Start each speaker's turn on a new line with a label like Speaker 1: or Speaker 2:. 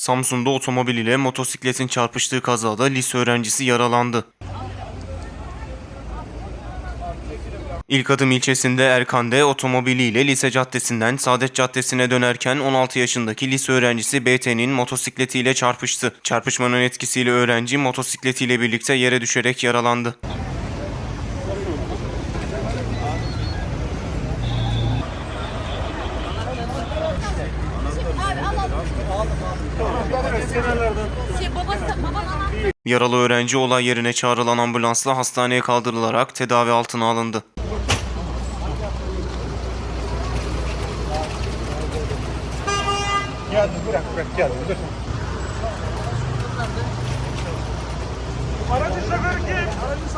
Speaker 1: Samsun'da otomobil ile motosikletin çarpıştığı kazada lise öğrencisi yaralandı. İlk adım ilçesinde Erkan'de otomobiliyle lise caddesinden Saadet Caddesi'ne dönerken 16 yaşındaki lise öğrencisi BT'nin motosikletiyle çarpıştı. Çarpışmanın etkisiyle öğrenci motosikletiyle birlikte yere düşerek yaralandı. Yaralı öğrenci olay yerine çağrılan ambulansla hastaneye kaldırılarak tedavi altına alındı.
Speaker 2: Geldi bırak bırak dur. Aracı şoförü kim? Aracı